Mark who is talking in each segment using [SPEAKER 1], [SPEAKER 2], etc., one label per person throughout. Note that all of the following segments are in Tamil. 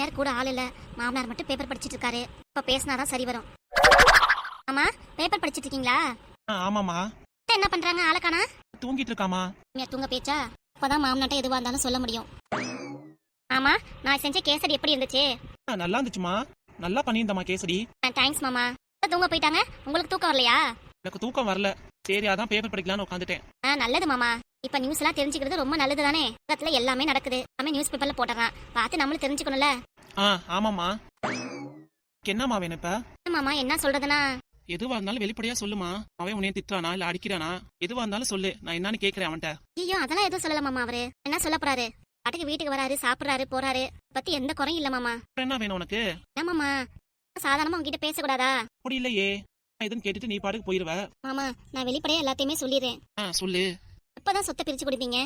[SPEAKER 1] மாமியார் கூட ஆள் இல்ல. மாமனார் மட்டும் பேப்பர் படிச்சிட்டு இருக்காரு. இப்ப பேசினாதான் சரி வரும். ஆமா பேப்பர் படிச்சிட்டு இருக்கீங்களா?
[SPEAKER 2] ஆ ஆமாம்மா.
[SPEAKER 1] அத்தை என்ன பண்றாங்க? ஆளக்கானா
[SPEAKER 2] தூங்கிட்டு இருக்காமா
[SPEAKER 1] தூங்க பேச்சா? அப்பதான் மாமனாட்ட எதுவா இருந்தாலும் சொல்ல முடியும். ஆமா நான் செஞ்ச கேசரி எப்படி இருந்துச்சு?
[SPEAKER 2] நல்லா இருந்துச்சுமா நல்லா பண்ணியிருந்தம்மா கேசரி.
[SPEAKER 1] தேங்க்ஸ் மாமா. தூங்க போயிட்டாங்க. உங்களுக்கு தூக்கம் வரலையா?
[SPEAKER 2] எனக்கு தூக்கம் வரல. சரி அதான் பேப்பர் படிக்கலாம்னு உட்காந்துட்டேன்
[SPEAKER 1] ஆ நல்லது மாமா. இப்ப நியூஸ் எல்லாம் தெரிஞ்சுக்கிறது ரொம்ப நல்லது தானே உலகத்துல எல்லாமே நடக்குது. எல்லாமே நியூஸ் பேப்பர்ல போட்டுறான். பார்த்து நம்மளும் தெரிஞ்சுக்கணும்ல?
[SPEAKER 2] ஆ ஆமாம்மா. என்னம்மா வேணும் இப்ப?
[SPEAKER 1] மாமா என்ன சொல்றதுன்னா?
[SPEAKER 2] எதுவா இருந்தாலும் வெளிப்படையா சொல்லுமா. அவன் உன்னைய திட்டுறானா இல்ல அடிக்கிறானா? எதுவா இருந்தாலும் சொல்லு. நான் என்னன்னு கேக்குறேன் அவன்கிட்ட.
[SPEAKER 1] ஐயோ அதெல்லாம் எதுவும் சொல்லல மாமா அவரு. என்ன சொல்ல போறாரு? பாட்டுக்கு வீட்டுக்கு வராரு சாப்பிடுறாரு போறாரு. பத்தி எந்த குறையும் இல்ல மாமா.
[SPEAKER 2] அப்புறம் என்ன வேணும் உனக்கு?
[SPEAKER 1] என்ன மாமா? சாதாரணமா உங்ககிட்ட பேசக்கூடாதா?
[SPEAKER 2] அப்படி இல்லையே. நான் எதுன்னு கேட்டுட்டு நீ பாட்டுக்கு போயிருவ.
[SPEAKER 1] மாமா நான் வெளிப்படையா எல்லாத்தையுமே சொல்லிடுறேன்.
[SPEAKER 2] ஆ சொல்லு.
[SPEAKER 1] எப்பதான் சொத்தை பிரிச்சு கொடுப்பீங்க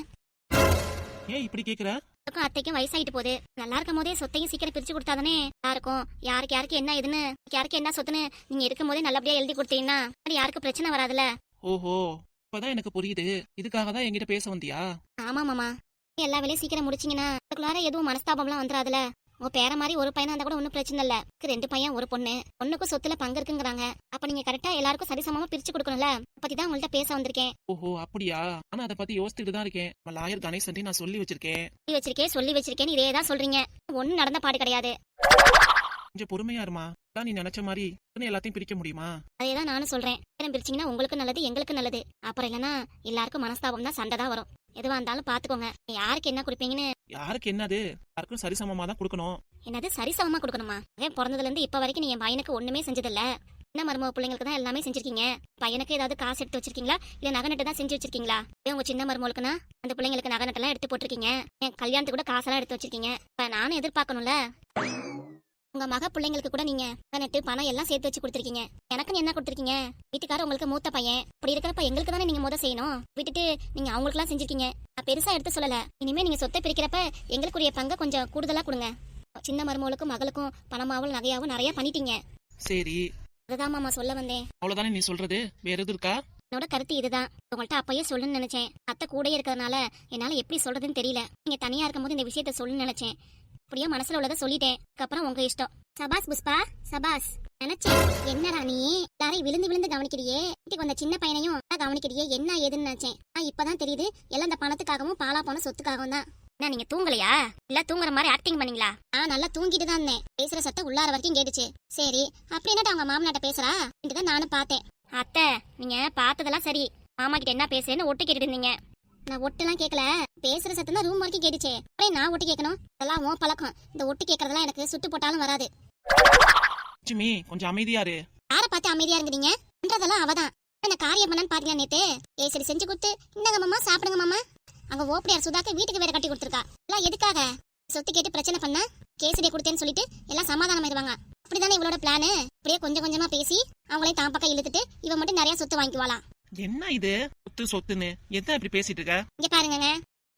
[SPEAKER 2] ஏன் இப்படி கேக்குற?
[SPEAKER 1] அத்தைக்கும் வயசாயிட்டு போகுது. நல்லா இருக்கும் போதே சொத்தையும் சீக்கிரம் பிரிச்சு கொடுத்தாதானே யாருக்கும் யாருக்கு யாருக்கு என்ன இதுன்னு யாருக்கு என்ன சொத்துன்னு நீங்க இருக்கும் போதே நல்லபடியா எழுதி கொடுத்தீங்கன்னா அது யாருக்கும் பிரச்சனை வராதுல
[SPEAKER 2] ஓஹோ இப்பதான் எனக்கு புரியுது. இதுக்காக தான் என்கிட்ட பேச வந்தியா?
[SPEAKER 1] ஆமா மாமா. எல்லா வேலையும் சீக்கிரம் முடிச்சீங்கன்னா அதுக்குள்ளார எதுவும் மனஸ்தாபம்லாம் வந்துடாதுல உங்க பேர மாதிரி ஒரு பையனா இருந்தா கூட ஒன்றும் பிரச்சனை இல்ல. ரெண்டு பையன் ஒரு பொண்ணு. பொண்ணுக்கும் சொத்துல பங்கு இருக்குங்கிறாங்க. அப்ப நீங்க கரெக்டா எல்லாருக்கும் சரிசமமா பிரிச்சு கொடுக்கணும்ல? பத்தி தான் உங்கள்ட்ட பேச வந்திருக்கேன்.
[SPEAKER 2] ஓஹோ அப்படியா? ஆனா அதை பத்தி யோசிச்சுட்டு தான் இருக்கேன். லாயர் கணேசன் நான் சொல்லி வச்சிருக்கேன்.
[SPEAKER 1] சொல்லி வச்சிருக்கேன் சொல்லி வச்சிருக்கேன்னு இதே தான் சொல்றீங்க. ஒன்னும் நடந்த பாடு கிடையாது.
[SPEAKER 2] கொஞ்சம் பொறுமையா இருமா. நீ நினைச்ச மாதிரி எல்லாத்தையும் பிரிக்க முடியுமா?
[SPEAKER 1] அதே தான் நானும் சொல்றேன். பிரிச்சீங்கன்னா உங்களுக்கு நல்லது எங்களுக்கு நல்லது. அப்புறம் இல்லைன்னா எல்லாருக்கும் மனஸ்தாபம் தான் சண்டை தான் வரும். எதுவா இருந்தாலும் பாத்துக்கோங்க. யாருக்கு என்ன கொடுப்பீங்கன்னு?
[SPEAKER 2] யாருக்கு என்னது? யாருக்கும் சரிசமமா தான் கொடுக்கணும்.
[SPEAKER 1] என்னது? சரிசமமா கொடுக்கணுமா? அவன் பிறந்ததுல இருந்து இப்ப வரைக்கும் நீ என் பையனுக்கு ஒண்ணுமே செஞ்சதில்ல? என்ன மருமக பிள்ளைங்களுக்கு தான் எல்லாமே செஞ்சிருக்கீங்க? பையனுக்கு ஏதாவது காசு எடுத்து வச்சிருக்கீங்களா? இல்ல நகை நட்டு தான் செஞ்சு வச்சிருக்கீங்களா? உங்க சின்ன மருமகளுக்குனா அந்த பிள்ளைங்களுக்கு நகை நட்டெல்லாம் எடுத்து போட்டிருக்கீங்க? என் கல்யாணத்துக்கு கூட காசெல்லாம் எடுத்து வச்சிருக்கீங்க? இப்ப நானும் எதிர்பார்க்கணும்ல. உங்க மக பிள்ளைங்களுக்கு கூட நீங்க நட்டு பணம் எல்லாம் சேர்த்து வச்சு கொடுத்துருக்கீங்க. எனக்கு என்ன கொடுத்துருக்கீங்க? வீட்டுக்காரர் உங்களுக்கு மூத்த பையன். அப்படி இருக்கிறப்ப எங்களுக்கு தானே நீங்க முத செய்யணும்? விட்டுட்டு நீங்க அவங்களுக்குலாம் செஞ்சிருக்கீங்க. நான் பெருசா எடுத்து சொல்லல. இனிமே நீங்க சொத்தை பிரிக்கிறப்ப எங்களுக்குரிய பங்கை கொஞ்சம் கூடுதலா கொடுங்க. சின்ன மருமகளுக்கும் மகளுக்கும் பணமாவும் நகையாவும் நிறைய பண்ணிட்டீங்க.
[SPEAKER 2] சரி.
[SPEAKER 1] அதுதான் மாமா சொல்ல வந்தேன்.
[SPEAKER 2] அவ்வளவுதானே நீ சொல்றது? வேற எதுவும் இருக்கா?
[SPEAKER 1] என்னோட கருத்து இதுதான். உங்கள்ட்ட அப்பயே சொல்லணும்னு நினைச்சேன். அத்தை கூடயே இருக்கிறதுனால என்னால எப்படி சொல்றதுன்னு தெரியல. நீங்க தனியா இருக்கும்போது இந்த விஷயத்த சொல்லணும்னு நினைச்சேன். அப்படியே மனசுல உள்ளதை சொல்லிட்டேன். அதுக்கப்புறம் உங்க இஷ்டம். சபாஸ் புஷ்பா சபாஸ். நினைச்சேன். என்னடா நீ? எல்லாரையும் விழுந்து விழுந்து கவனிக்கிறியே. வீட்டுக்கு வந்த சின்ன பையனையும் நல்லா கவனிக்கிறியே. என்ன ஏதுன்னு நினைச்சேன். ஆனா இப்பதான் தெரியுது. எல்லாம் இந்த பணத்துக்காகவும் பாலா போன சொத்துக்காகவும் தான் என்ன நீங்க தூங்கலையா? இல்ல தூங்குற மாதிரி ஆக்டிங் பண்ணீங்களா? ஆ நல்லா தூங்கிட்டு தான் இருந்தேன். பேசுற சத்தம் உள்ளார வரைக்கும் கேட்டுச்சு. சரி. அப்படி என்னடா அவங்க மாமனாட்ட பேசுறா? தான் நானும் பார்த்தேன். அத்தை நீங்க பார்த்ததெல்லாம் சரி. மாமா கிட்ட என்ன பேசுறேன்னு ஒட்டு கேட்டுட்டு இருந்தீங்க. நான் ஒட்டுலாம் கேட்கல பேசுற சத்தம் தான் ரூம் வரைக்கும் கேட்டுச்சு. அப்படியே நான் ஒட்டு கேட்கணும் இதெல்லாம் உன் பழக்கம். இந்த ஒட்டு கேட்கறதெல்லாம் எனக்கு சுட்டு போட்டாலும் வராது.
[SPEAKER 2] லட்சுமி கொஞ்சம் அமைதியா இரு.
[SPEAKER 1] யாரை பார்த்து அமைதியா இருக்கிறீங்க பண்றதெல்லாம் அவதான். என்ன காரியம் பண்ணான்னு பாத்தீங்களா நேத்து? ஏய் சரி செஞ்சு கொடுத்து. இந்தாங்க மாமா? சாப்பிடுங்க மாமா. அங்க ஓப்படியார் சுதாக்கு வீட்டுக்கு வேற கட்டி கொடுத்துருக்கா. எல்லாம் எதுக்காக? சொத்து கேட்டு பிரச்சனை பண்ண கேசரியை கொடுத்தேன்னு சொல்லிட்டு எல்லாம் சமாதானம் ஆயிடுவாங்க. அப்படிதானே இவளோட பிளானு அப்படியே கொஞ்சம் கொஞ்சமா பேசி அவங்களே தான் பக்கம் இழுத்துட்டு இவ மட்டும் நிறைய சொத்து வாங்கிக்குவாளாம்.
[SPEAKER 2] என்ன இது? சொத்து சொத்துன்னு. எத்தனை இப்படி பேசிட்டு இருக்க?
[SPEAKER 1] இங்க பாருங்கங்க.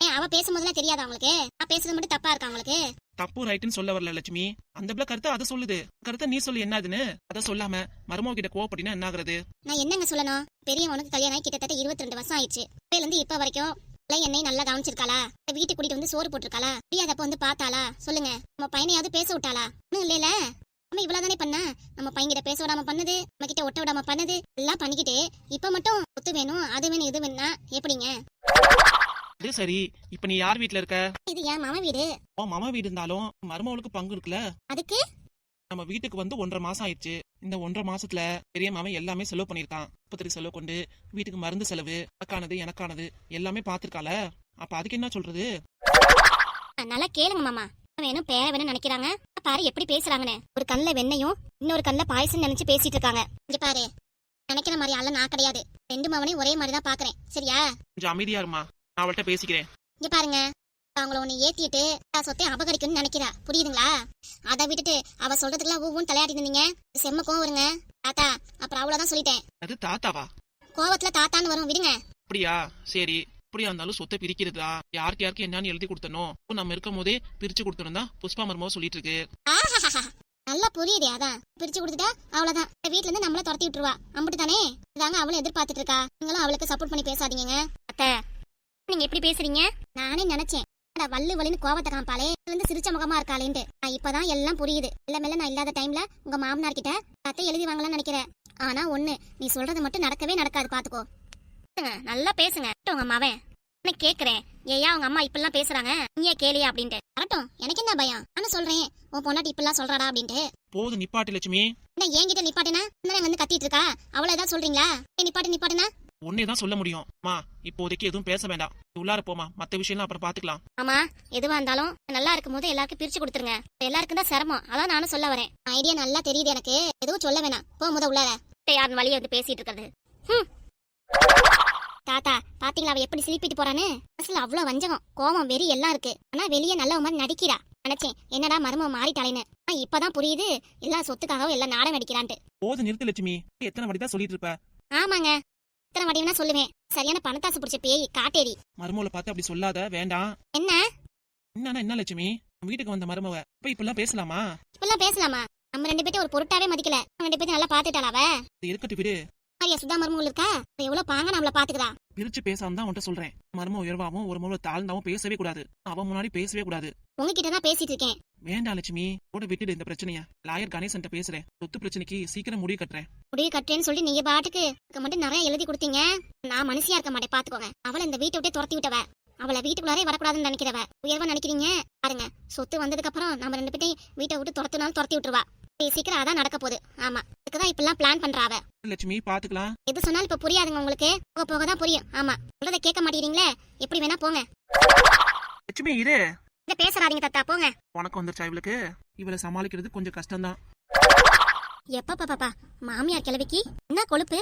[SPEAKER 1] ஏன் அவ பேசும்போதெல்லாம் தெரியாதா உங்களுக்கு? நான் பேசுறது மட்டும் தப்பா இருக்கா உங்களுக்கு?
[SPEAKER 2] தப்பு ரைட்டுன்னு சொல்ல வரல லட்சுமி. அந்த பிள்ளை கருத்தை அதை சொல்லுது. கருத்தை நீ சொல்லு என்னதுன்னு. அதை சொல்லாம மருமக கிட்ட கோவப்படினா என்ன ஆகுறது?
[SPEAKER 1] நான் என்னங்க சொல்லணும்? பெரியவனுக்கு கல்யாணம் ஆகி கிட்டத்தட்ட இருபத்தி ரெண்டு வருஷம் ஆயிடுச்சு. அப்பையில இருந்து இப்ப வரைக்கும் என்னை நல்லா கவனிச்சிருக்காளா? வீட்டுக்கு கூட்டிட்டு வந்து சோறு போட்டிருக்காளா? அப்ப வந்து பார்த்தாளா? சொல்லுங்க. நம்ம பையனையாவது பேச விட்டாளா? இல்லைல? நம்ம இவ்வளவுதானே பண்ண? நம்ம பையன்கிட்ட பேச விடாம பண்ணது நம்ம கிட்ட ஒட்ட விடாம பண்ணது எல்லாம் பண்ணிக்கிட்டு இப்ப மட்டும் ஒத்து வேணும் அது வேணும் இது வேணும்னா எப்படிங்க?
[SPEAKER 2] இது சரி இப்ப நீ யார் வீட்ல இருக்க?
[SPEAKER 1] இது என் மாமா வீடு.
[SPEAKER 2] உன் மாமா வீடு இருந்தாலும் மருமகளுக்கு பங்கு இருக்குல்ல?
[SPEAKER 1] அதுக்கு?
[SPEAKER 2] நம்ம வீட்டுக்கு வந்து ஒன்றரை மாசம் ஆயிடுச்சு. இந்த ஒன்றரை மாசத்துல பெரிய மாமன் எல்லாமே செலவு பண்ணிருக்கான் ஆஸ்பத்திரி செலவு கொண்டு வீட்டுக்கு மருந்து செலவு எனக்கானது எனக்கானது எல்லாமே பாத்திருக்கால அப்ப அதுக்கு என்ன சொல்றது?
[SPEAKER 1] நல்லா கேளுங்க மாமா. வேணும் பேர வேணும் நினைக்கிறாங்க. பாரு எப்படி பேசுறாங்கன்னு. ஒரு கண்ணுல வெண்ணையும் இன்னொரு கண்ணுல பாயசம் நினைச்சு பேசிட்டு இருக்காங்க. இங்க பாரு. நினைக்கிற மாதிரி ஆள நான் கிடையாது. ரெண்டு மவனையும் ஒரே மாதிரி தான் பாக்குறேன். சரியா?
[SPEAKER 2] கொஞ்சம் அமைதியா இருமா. நான் அவள்கிட்ட பேசிக்கிறேன்.
[SPEAKER 1] இங்க பாருங்க. அவங்கள ஒண்ணு ஏத்திட்டு சொத்தை அபகரிக்கணும்னு நினைக்கிறா. புரியுதுங்களா? அதை விட்டுட்டு அவ சொல்றதுக்கெல்லாம் ஒவ்வொன்று தலையாட்டி இருந்தீங்க. செம்ம கோவம் வருங்க. தாத்தா அப்புறம் அவ்வளவுதான் சொல்லிட்டேன்.
[SPEAKER 2] அது தாத்தாவா?
[SPEAKER 1] கோவத்துல தாத்தான்னு வரும். விடுங்க.
[SPEAKER 2] அப்படியா? சரி. எப்படியா இருந்தாலும் சொத்தை பிரிக்கிறதா? யாருக்கு யாருக்கு என்னன்னு எழுதி கொடுத்தனோ இப்போ நம்ம இருக்கும் போதே பிரிச்சு கொடுத்தனும் தான் புஷ்பா மர்மோ சொல்லிட்டு இருக்கு.
[SPEAKER 1] நல்லா புரியுதே அதான். பிரிச்சு கொடுத்துட்டா அவ்வளவுதான். வீட்டுல வீட்ல இருந்து நம்மள துரத்தி விட்டுருவா. அம்பிட்டு தானே இதாங்க அவளும் எதிர்பார்த்துட்டு இருக்கா நீங்களும் அவளுக்கு சப்போர்ட் பண்ணி பேசாதீங்க அத்தை நீங்க எப்படி பேசுறீங்க? நானே நினைச்சேன். வல்லு வள்ளு வலின்னு கோவத்தை காமிப்பாளே. இதுல இருந்து சிரிச்ச முகமா இருக்காளேன்ட்டு. நான் இப்பதான் எல்லாம் புரியுது. இல்ல மேல நான் இல்லாத டைம்ல உங்க மாமனார் கிட்ட கத்தை எழுதி வாங்கலாம்னு நினைக்கிறேன். ஆனா ஒண்ணு நீ சொல்றது மட்டும் நடக்கவே நடக்காது. பாத்துக்கோ. நல்லா பேசுங்க. உங்க மவன். நான் கேக்குறேன். ஏயா உங்க அம்மா இப்படிலாம் பேசுறாங்க. நீயே கேளியா அப்படின்ட்டு. வரட்டும் எனக்கு என்ன பயம்? நானும் சொல்றேன். உன் பொண்டாட்டி இப்படிலாம் சொல்றாடா அப்படின்ட்டு.
[SPEAKER 2] போது நிப்பாட்டு லட்சுமி.
[SPEAKER 1] என்ன என்கிட்ட நிப்பாட்டுனா? வந்து கத்திட்டு இருக்கா? அவள ஏதாவது சொல்றீங்களா? நிப்பாட்டு நிப்பாட்டுனா?
[SPEAKER 2] ஒன்னே தான் சொல்ல முடியும். மா இப்போதைக்கு எதுவும் பேச வேண்டாம். உள்ளார போமா மத்த விஷயம்லாம் அப்புறம் பாத்துக்கலாம்.
[SPEAKER 1] ஆமா எதுவா இருந்தாலும் நல்லா இருக்கும் போது எல்லாருக்கும் பிரிச்சு கொடுத்துருங்க. எல்லாருக்கும் தான் சிரமம். அதான் நானும் சொல்ல வரேன். ஐடியா நல்லா தெரியுது எனக்கு. எதுவும் சொல்ல வேணாம். போ முத உள்ளார. யார் வழியை வந்து பேசிட்டு இருக்கிறது. தாத்தா பாத்தீங்களா அவ எப்படி சிலிப்பிட்டு போறான்னு? மனசுல அவ்வளவு வஞ்சகம் கோவம் வெறி எல்லாம் இருக்கு. ஆனா வெளியே நல்ல மாதிரி நடிக்கிறா. நினைச்சேன் என்னடா மரும மாறிட்டாளேன்னு. இப்பதான் புரியுது எல்லா சொத்துக்காகவும் எல்லாம் நாடகம் அடிக்கிறான்ட்டு.
[SPEAKER 2] போது நிறுத்து லட்சுமி. எத்தனை வாட்டி தான் சொல்லிட்டு இருப்ப
[SPEAKER 1] ஆமாங்க. இத்தனை வாட்டி வேணா சொல்லுவேன். சரியான பணத்தாசு பிடிச்ச பேய் காட்டேரி.
[SPEAKER 2] மருமகளை பார்த்து அப்படி சொல்லாத வேண்டாம்.
[SPEAKER 1] என்ன?
[SPEAKER 2] என்னன்னா என்ன லட்சுமி? வீட்டுக்கு வந்த மருமவ. இப்ப இப்பெல்லாம் பேசலாமா?
[SPEAKER 1] இப்பெல்லாம் பேசலாமா? நம்ம ரெண்டு பேர்ட்ட ஒரு பொருட்டாவே மதிக்கல. ரெண்டு பேரும் நல்லா பாத்துட்டாளா அவ?
[SPEAKER 2] இது இருக்கட்டும் விடு.
[SPEAKER 1] ஐயா சுதா மருமகள் இருக்கா? எவ்வளவு பாங்க நம்மள பாத்துக்கிறா
[SPEAKER 2] பிரிச்சு பேசாம தான் உன்ட்ட சொல்றேன். மரும உயர்வாவும் ஒரு முறை தாழ்ந்தாவும் பேசவே கூடாது. அவன் முன்னாடி பேசவே கூடாது.
[SPEAKER 1] உங்ககிட்ட தான் பேசிட்டு இருக்கேன்.
[SPEAKER 2] வேண்டாம் லட்சுமி. கூட விட்டுடு இந்த பிரச்சனைய. லாயர் கணேசன்ட்ட பேசுறேன். சொத்து பிரச்சனைக்கு சீக்கிரம் முடிவு கட்டுறேன்.
[SPEAKER 1] முடிவு கட்டுறேன்னு சொல்லி நீங்க பாட்டுக்கு மட்டும் நிறைய எழுதி கொடுத்தீங்க. நான் மனுஷியா இருக்க மாட்டேன் பாத்துக்கோங்க. அவளை இந்த வீட்டை விட்டே துரத்தி விட்டவ. அவளை வீட்டுக்குள்ளாரே வரக்கூடாதுன்னு நினைக்கிறவ. உயர்வா நினைக்கிறீங்க? பாருங்க. சொத்து வந்ததுக்கு அப்புறம் நம்ம ரெண்டு பேர்ட்டையும் வீட்டை விட்டு துரத்துனாலும் துரத்தி விட்டுருவா. சீக்கிரம் அதான் நடக்க போகுது. ஆமா. இதுக்குதான் இப்பெல்லாம் பிளான் பண்றா அவ
[SPEAKER 2] லட்சுமி பாத்துக்கலாம்.
[SPEAKER 1] எது சொன்னாலும் இப்ப புரியாதுங்க உங்களுக்கு. போக போக தான் புரியும். ஆமா. சொல்றதை கேட்க மாட்டேங்கிறீங்களே? எப்படி வேணா போங்க.
[SPEAKER 2] லட்சுமி இரு.
[SPEAKER 1] இத பேசுறாதீங்க தத்தா போங்க.
[SPEAKER 2] உனக்கு வந்துருச்சா இவளுக்கு? இவளை சமாளிக்கிறது கொஞ்சம் கஷ்டம்தான்.
[SPEAKER 1] எப்ப பாப்பா மாமியார் கிழவிக்கு? என்ன கொழுப்பு?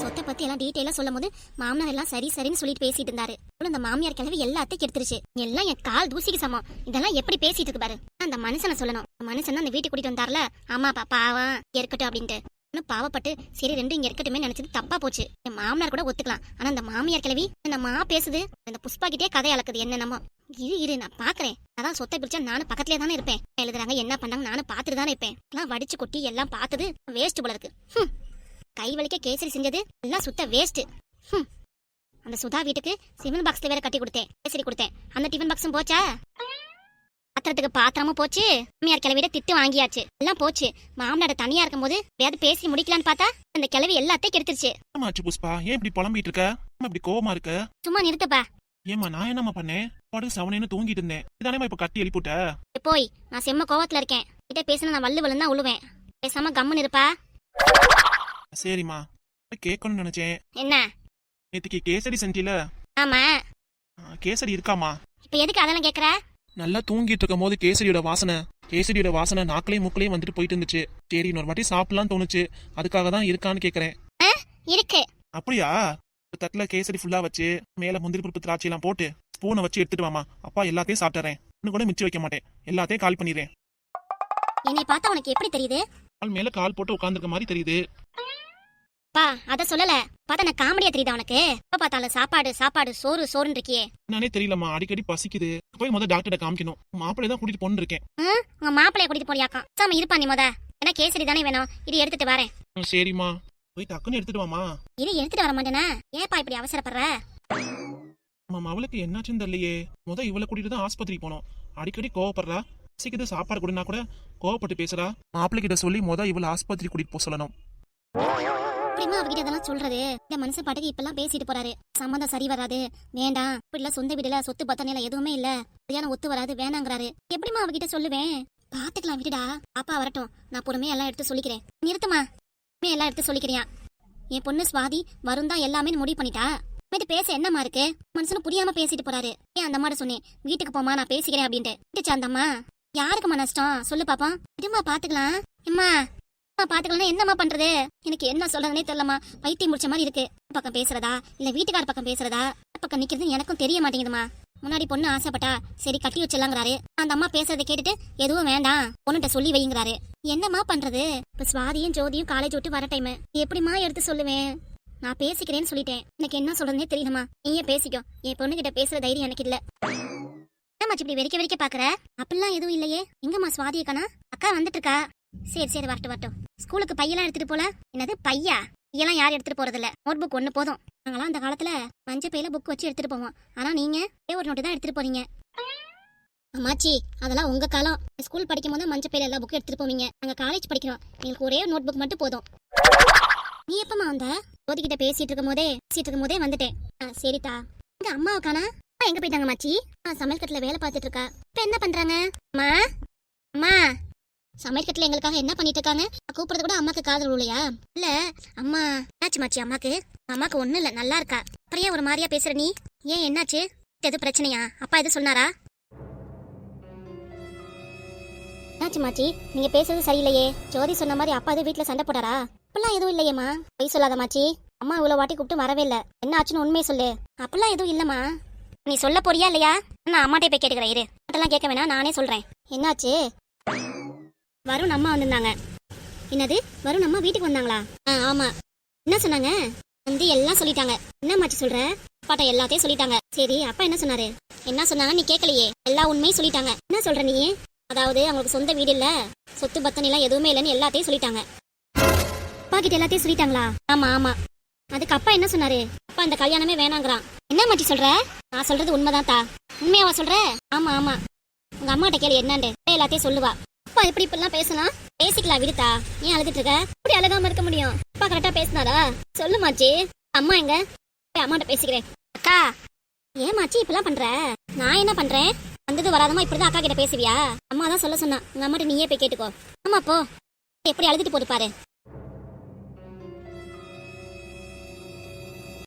[SPEAKER 1] சொத்தை பத்தி எல்லாம் டீட்டெயிலா சொல்லும் போது மாமனார் எல்லாம் சரி சரின்னு சொல்லிட்டு பேசிட்டு இருந்தாரு. அப்புறம் இந்த மாமியார் கிழவி எல்லாத்தையும் கெடுத்துருச்சு. எல்லாம் என் கால் தூசிக்கு சமம். இதெல்லாம் எப்படி பேசிட்டு இருக்கு பாரு. அந்த மனுஷனை சொல்லணும். அந்த மனுஷன் தான் அந்த வீட்டுக்கு கூட்டிட்டு வந்தார்ல. ஆமாப்பா பாவம். இருக்கட்டும் அப்படின்ட்டு. இன்னும் பாவப்பட்டு சரி ரெண்டும் இங்க இருக்கட்டுமே நினைச்சது தப்பா போச்சு. என் மாமனார் கூட ஒத்துக்கலாம். ஆனா அந்த மாமியார் கிழவி இந்த மா பேசுது அந்த புஷ்பா கிட்டே கதை அளக்குது என்னென்னமோ. இரு இரு நான் பாக்குறேன். அதான் சொத்தை பிரிச்சா நானும் பக்கத்துலயே தானே இருப்பேன். எழுதுறாங்க என்ன பண்ணாங்க நானும் பாத்துட்டு தானே இருப்பேன். எல்லாம் வடிச்சு கொட்டி எல்லாம் பார்த்தது வேஸ்ட் போல இருக்கு. கை வலிக்க கேசரி செஞ்சது எல்லாம் சுத்த வேஸ்ட் அந்த சுதா வீட்டுக்கு சிவன் பாக்ஸ்ல வேற கட்டி கொடுத்தேன் கேசரி கொடுத்தேன். அந்த டிஃபன் பாக்ஸும் போச்சா? பாத்திரத்துக்கு பாத்திரமும் போச்சு. மாமியார் கிளவிட திட்டு வாங்கியாச்சு. எல்லாம் போச்சு. மாமனார தனியா இருக்கும்போது எதையாவது பேசி முடிக்கலான்னு பார்த்தா அந்த கிளவி எல்லாத்தையும் கெடுத்துருச்சு.
[SPEAKER 2] ஆமாச்சு புஷ்பா ஏன் இப்படி புலம்பிட்டு இருக்க? இப்படி கோவமா இருக்க?
[SPEAKER 1] சும்மா நிறுத்தப்பா.
[SPEAKER 2] ஏமா நான் என்னம்மா பண்ணேன்? பாடு சவனேன்னு தூங்கிட்டு இருந்தேன். இதானேமா இப்ப கட்டி எழுப்பிட்ட
[SPEAKER 1] போய். நான் செம்ம கோவத்துல இருக்கேன். கிட்ட பேசினா நான் வல்லு வல்லு தான் உழுவேன். பேசாம கம்முன்னு இருப்பா.
[SPEAKER 2] சரிம்மா. கேட்கணும்னு நினைச்சேன்.
[SPEAKER 1] என்ன?
[SPEAKER 2] நேத்துக்கு கேசரி செஞ்சில?
[SPEAKER 1] ஆமா.
[SPEAKER 2] கேசரி இருக்காமா
[SPEAKER 1] இப்ப எதுக்கு அதெல்லாம் கேக்குற?
[SPEAKER 2] நல்லா தூங்கிட்டு இருக்கும் போது கேசரியோட வாசனை கேசரியோட வாசனை நாக்கிலையும் மூக்கிலையும் வந்துட்டு போயிட்டு இருந்துச்சு. சரி இன்னொரு வாட்டி சாப்பிடலாம் தோணுச்சு. அதுக்காக தான் இருக்கான்னு கேக்குறேன்.
[SPEAKER 1] இருக்கு.
[SPEAKER 2] அப்படியா? ஒரு தட்டுல கேசரி ஃபுல்லா வச்சு மேல முந்திரி பருப்பு திராட்சை எல்லாம் போட்டு ஸ்பூனை வச்சு எடுத்துட்டு வாமா அப்பா எல்லாத்தையும் சாப்பிட்டுறேன். இன்னும் கூட மிச்சம் வைக்க மாட்டேன். எல்லாத்தையும் கால் பண்ணிடுறேன்.
[SPEAKER 1] என்னை பார்த்தா உனக்கு எப்படி தெரியுது?
[SPEAKER 2] கால் மேல கால் போட்டு உட்காந்துருக்க மாதிரி தெரியுது.
[SPEAKER 1] அத சொல்லல. பார்த்தா நான் காமெடியா தெரியுதா உனக்கு? எப்ப பார்த்தாலும் சாப்பாடு சாப்பாடு சோறு சோறுன்னு இருக்கியே
[SPEAKER 2] என்னன்னே தெரியலம்மா. அடிக்கடி பசிக்குது. போய் முதல்ல டாக்டர்கிட்ட காமிக்கணும். மாப்பிள்ளை தான் கூட்டிட்டு போன்னு இருக்கேன்.
[SPEAKER 1] உங்க மாப்பிளைய கூட்டிட்டு போறியாக்காம் சாம இருப்பா நீ முத. ஏன்னா கேசரி தானே வேணும். இது எடுத்துட்டு வரேன்.
[SPEAKER 2] ம், சரிம்மா. போய் டக்குன்னு எடுத்துட்டு வாமா
[SPEAKER 1] இது எடுத்துட்டு வர மாட்டேனா? ஏப்பா இப்படி அவசரப்படுற?
[SPEAKER 2] மாமா அவளுக்கு என்னாச்சுன்னு தெரியலையே. முத இவளை கூட்டிட்டு தான் ஆஸ்பத்திரி போனோம். அடிக்கடி கோவப்படுறா. பசிக்குது சாப்பாடு கொடுனா கூட கோவப்பட்டு பேசுறா. மாப்பிள்ளை கிட்ட சொல்லி முத இவளை ஆஸ்பத்திரி கூட்டிட்டு போக சொல்லணும்.
[SPEAKER 1] எப்படிமா அவகிட்ட இதெல்லாம் சொல்றது? இந்த மனுஷன் பாட்டுக்கு இப்பெல்லாம் பேசிட்டு போறாரு. சம்மந்தம் சரி வராது. வேண்டாம். இப்படில சொந்த வீடுல சொத்து பத்தனையில எதுவுமே இல்ல. சரியான ஒத்து வராது. வேணாங்கிறாரு எப்படிமா அவகிட்ட சொல்லுவேன்? பாத்துக்கலாம் விடுடா. அப்பா வரட்டும். நான் பொறுமையா எல்லாம் எடுத்து சொல்லிக்கிறேன். நிறுத்துமா பொறுமையா எல்லாம் எடுத்து சொல்லிக்கிறியா? என் பொண்ணு சுவாதி வரும் தான் எல்லாமே முடிவு பண்ணிட்டா? இது பேச என்னம்மா இருக்கு? மனுஷனு புரியாம பேசிட்டு போறாரு. ஏன் அந்த மாதிரி சொன்னேன்? வீட்டுக்கு போமா நான் பேசிக்கிறேன் அப்படின்ட்டு. விட்டுச்சா அந்த அம்மா? யாருக்குமா நஷ்டம்? சொல்லு பாப்பா இருமா பாத்துக்கலாம். எம்மா அம்மா பாத்துக்கலாம் என்னம்மா பண்றது? எனக்கு என்ன சொல்றதுனே தெரியலமா பைத்தியம் முடிச்ச மாதிரி இருக்கு. பக்கம் பேசுறதா? இல்ல வீட்டுக்கார பக்கம் பேசுறதா? பக்கம் நிக்கிறது எனக்கும் தெரிய மாட்டேங்குதுமா முன்னாடி பொண்ணு ஆசைப்பட்டா சரி கட்டி வச்சிடலாங்கிறாரு. அந்த அம்மா பேசுறதை கேட்டுட்டு எதுவும் வேண்டாம் பொண்ணுகிட்ட சொல்லி வைங்கிறாரு. என்னம்மா பண்றது? இப்ப சுவாதியும் ஜோதியும் காலேஜ் விட்டு வர டைம் எப்படிம்மா எடுத்து சொல்லுவேன்? நான் பேசிக்கிறேன்னு சொல்லிட்டேன். எனக்கு என்ன சொல்றதுனே தெரியலம்மா. நீயே பேசிக்கோ. என் பொண்ணுகிட்ட பேசுற தைரியம் எனக்கு இல்ல. என்னம்மா இப்படி வெறிக்க வெறிக்க பாக்குற? அப்படிலாம் எதுவும் இல்லையே. எங்கம்மா சுவாதி அக்கா வந்துட்டு இருக்கா? சரி சரி வரட்டும் வரட்டும். ஸ்கூலுக்கு பையெல்லாம் எடுத்துட்டு போல? என்னது பையா? இதெல்லாம் யாரும் எடுத்துட்டு போறதில்ல. நோட் புக் ஒன்று போதும். நாங்களாம் அந்த காலத்துல மஞ்சள் பையில புக் வச்சு எடுத்துட்டு போவோம். ஆனா நீங்க ஒரே ஒரு நோட்டு தான் எடுத்துட்டு போறீங்க அம்மாச்சி அதெல்லாம் உங்க காலம். ஸ்கூல் படிக்கும் போது மஞ்சள் பையில எல்லா புக்கும் எடுத்துட்டு போவீங்க. நாங்க காலேஜ் படிக்கிறோம். எங்களுக்கு ஒரே நோட் புக் மட்டும் போதும். நீ எப்பமா வந்த? ஜோதிகிட்ட பேசிட்டு இருக்கும் போதே பேசிட்டு இருக்கும் போதே வந்துட்டேன். ஆ, சரிதா எங்க அம்மாவுக்கானா அம்மா எங்க போயிட்டாங்க மாச்சி ஆ, சமையல் கட்டுல வேலை பார்த்துட்டு இருக்கா. இப்ப என்ன பண்றாங்க? அம்மா? அம்மா? சமையல் எங்களுக்காக என்ன பண்ணிட்டு இருக்காங்க நான் கூப்பிடுறது கூட அம்மாக்கு காதல் இல்லையா இல்ல அம்மா என்னாச்சு மாச்சி அம்மாக்கு? அம்மாக்கு ஒண்ணும் இல்ல நல்லா இருக்கா. அப்புறம் ஒரு மாதிரியா பேசுற நீ? ஏன் என்னாச்சு? எது பிரச்சனையா? அப்பா எது சொன்னாரா? என்னாச்சு மாச்சி? நீங்க பேசுறது சரியில்லையே. ஜோதி சொன்ன மாதிரி அப்பா எதுவும் வீட்டுல சண்டை போட்டாரா? அப்பெல்லாம் எதுவும் இல்லையேம்மா. பொய் சொல்லாத மாச்சி. அம்மா இவ்வளவு வாட்டி கூப்பிட்டு வரவே இல்ல. என்ன ஆச்சுன்னு உண்மையை சொல்லு. அப்பெல்லாம் எதுவும் இல்லம்மா. நீ சொல்ல போறியா இல்லையா? நான் அம்மாட்டே போய் கேட்டுக்கிறேன் இரு. அதெல்லாம் கேட்க வேணாம் நானே சொல்றேன். என்னாச்சு? வருண் அம்மா வந்திருந்தாங்க. என்னது? வருண் அம்மா வீட்டுக்கு வந்தாங்களா? ஆ ஆமா. என்ன சொன்னாங்க? வந்து எல்லாம் சொல்லிட்டாங்க. என்ன மாச்சி சொல்ற? அப்பாட்ட எல்லாத்தையும் சொல்லிட்டாங்க. சரி அப்பா என்ன சொன்னாரு? என்ன சொன்னாங்க நீ கேட்கலையே எல்லா உண்மையும் சொல்லிட்டாங்க. என்ன சொல்ற நீ? அதாவது அவங்களுக்கு சொந்த வீடு இல்ல. சொத்து பத்தனை எல்லாம் எதுவுமே இல்லைன்னு எல்லாத்தையும் சொல்லிட்டாங்க. அப்பா கிட்ட எல்லாத்தையும் சொல்லிட்டாங்களா? ஆமா ஆமா. அதுக்கு அப்பா என்ன சொன்னாரு? அப்பா இந்த கல்யாணமே வேணாங்கிறான். என்ன மாட்டி சொல்ற? நான் சொல்றது உண்மைதான் தா. உண்மையாவா சொல்ற? ஆமா ஆமா. உங்க அம்மாட்ட கேளு என்னண்டு எல்லாத்தையும் சொல்லுவா. அப்பா எப்படி இப்படிலாம் பேசலாம் பேசிக்கலாம் விடுத்தா ஏன் அழுதுட்டு இருக்க? இப்படி அழுகாம இருக்க முடியும்? அப்பா கரெக்டா பேசினாரா? சொல்லு மாச்சி. அம்மா எங்க? அம்மாட்ட பேசிக்கிறேன். அக்கா ஏன் மாச்சி இப்படிலாம் பண்ற? நான் என்ன பண்றேன்? வந்தது வராதமா இப்படிதான் அக்கா கிட்ட பேசுவியா? அம்மா தான் சொல்ல சொன்னா. உங்க அம்மாட்ட நீயே போய் கேட்டுக்கோ. ஆமா போ. எப்படி அழுதுட்டு போது பாரு.